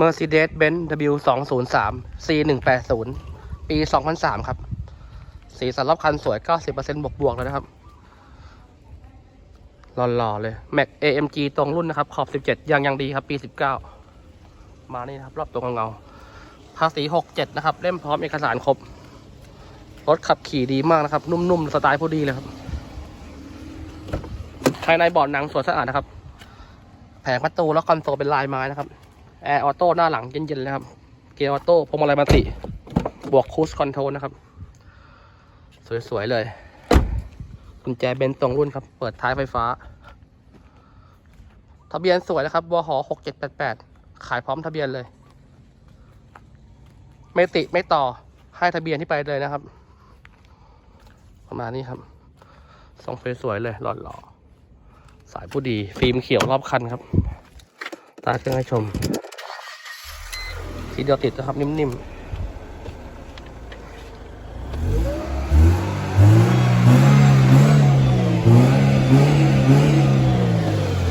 Mercedes-Benz W 2 0 3 C 1 8 0 ปี 2003 ครับ สีสันรอบคันสวย 90%บวกบวกๆเลยนะครับ หล่อๆเลย Mac AMG ตรงรุ่นนะครับ ขอบ 17 ยังยังดีครับ ปี 19 มานี่นะครับ รอบตัวเงาภาษี 67 นะครับ เล่มพร้อมเอกสารครบ รถขับขี่ดีมากนะครับ นุ่มๆ สไตล์ผู้ดีเลยครับ ภายในเบาะหนังสวยสะอาดนะครับ แผงประตูและคอนโซลเป็นลายไม้นะครับ แอร์ออโต้หน้าหลังเย็นๆเลยครับ เกียร์ออโต้พวงมาลัยมัลติ บวกคูสคอนโทรลนะครับ สวย ๆ เลย กุญแจเบนตรงรุ่นครับ เปิดท้ายไฟฟ้า ทะเบียนสวยนะครับวหหกเจ็ดแปดแปดขายพร้อมทะเบียนเลย ไม่ติไม่ต่อให้ทะเบียนที่ไปเลยนะครับ ประมาณนี้ครับทรงสวยๆเลยหล่อๆสายผู้ดี ฟิล์มเขียวรอบคันครับ ตาเครื่องให้ชม สีเดียวติดนะครับ นิ่มๆ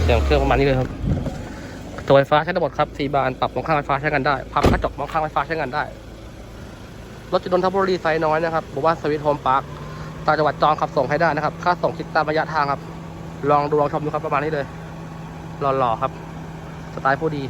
เสียงเครื่องประมาณนี้เลยครับตัวไฟฟ้าใช้ได้หมดครับสีบานปรับมองข้างไฟฟ้าใช้งานได้พับกระจกมองข้างไฟฟ้าใช้งานได้รถจะนนทบุรีไซส์น้อยนะครับบอกว่าสวิตโฮมพาร์คต่างจังหวัดจองขับส่งให้ได้นะครับ ค่าส่งคิดตามระยะทางครับ ลองดูลองชมดูครับประมาณนี้เลยหล่อๆครับ สไตล์ผู้ดี